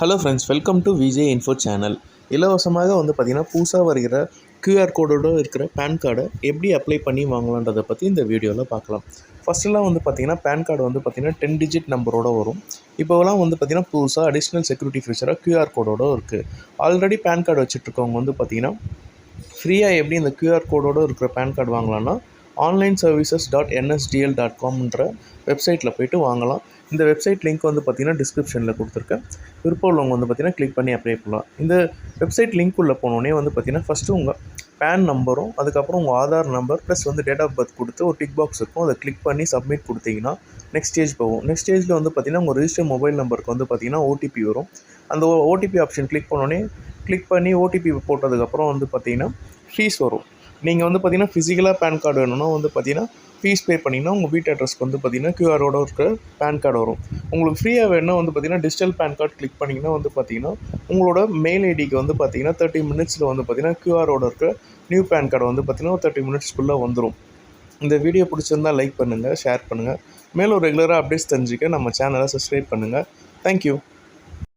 Hello friends welcome to Vijay info channel இலவசமாக வந்து பார்த்திங்கன்னா புதுசாக வருகிற கியூஆர் கோடோட இருக்கிற பேன் கார்டை எப்படி அப்ளை பண்ணி வாங்கலான்றதை பற்றி இந்த வீடியோவில் பார்க்கலாம். ஃபஸ்ட்டெல்லாம் வந்து பார்த்திங்கன்னா பேன் கார்டு வந்து பார்த்திங்கன்னா டென் டிஜிட் நம்பரோட வரும். இப்போலாம் வந்து பார்த்திங்கன்னா புதுசாக அடிஷ்னல் செக்யூரிட்டி ஃபீச்சராக கியூஆர் கோடோடு இருக்குது ஆல்ரெடி பேன் கார்டு வச்சுட்ருக்கவங்க வந்து பார்த்திங்கன்னா ஃப்ரீயாக எப்படி இந்த கியூஆர் கோடோட இருக்கிற PAN card வாங்கலான்னா online services dot NSDL dot காம்ன்ற வெப்சைட்டில் போயிட்டு வாங்கலாம். இந்த வெப்சைட் லிங்க் வந்து பார்த்திங்கன்னா டிஸ்கிரிப்ஷனில் கொடுத்துருக்கேன். விருப்பம் உள்ளவங்க வந்து பார்த்திங்கன்னா கிளிக் பண்ணி அப்ளை பண்ணலாம். இந்த வெப்சைட் லிங்க் உள்ள போனோடனே வந்து பார்த்திங்கன்னா ஃபஸ்ட்டு உங்கள் பேன் நம்பரும் அதுக்கப்புறம் உங்கள் ஆதார் நம்பர் ப்ளஸ் வந்து டேட் ஆஃப் பர்த் கொடுத்து ஒரு டிக் பாக்ஸ் இருக்கும். அதை கிளிக் பண்ணி சப்மிட் கொடுத்தீங்கன்னா நெக்ஸ்ட் ஸ்டேஜ் போகும். நெக்ஸ்ட் ஸ்டேஜில் வந்து பார்த்திங்கன்னா உங்கள் ரிஜிஸ்டர் மொபைல் நம்பருக்கு வந்து பார்த்திங்கன்னா ஓடிபி வரும். அந்த ஓடிபி ஆப்ஷன் கிளிக் பண்ணோடனே கிளிக் பண்ணி ஓடிபி போட்டதுக்கப்புறம் வந்து பார்த்திங்கன்னா ஃபீஸ் வரும். நீங்கள் வந்து பார்த்தீங்கன்னா ஃபிசிக்கலாக பேன் கார்டு வேணும்னா வந்து பார்த்தீங்கன்னா ஃபீஸ் பே பண்ணிங்கன்னா உங்கள் வீட்டு அட்ரஸ்க்கு வந்து பார்த்தீங்கன்னா கியூஆரோட இருக்கிற பேன் கார்டு வரும். உங்களுக்கு ஃப்ரீயாக வேணும்னா வந்து பார்த்தீங்கன்னா டிஜிட்டல் பேன் கார்டு கிளிக் பண்ணிங்கன்னா வந்து பார்த்தீங்கன்னா உங்களோட மெயில் ஐடிக்கு வந்து பார்த்தீங்கன்னா தேர்ட்டி மினிட்ஸில் வந்து பார்த்தீங்கன்னா கியூஆரோட இருக்கிற நியூ பேன் கார்டு வந்து பார்த்தீங்கன்னா ஒரு தேர்ட்டி மினிட்ஸ்க்குள்ளே வந்துடும் இந்த வீடியோ பிடிச்சிருந்தா லைக் பண்ணுங்கள் ஷேர் பண்ணுங்கள் மேலும் ரெகுலராக அப்டேட்ஸ் தெரிஞ்சுக்க நம்ம சேனலை சப்ஸ்கிரைப் பண்ணுங்கள் தேங்க்யூ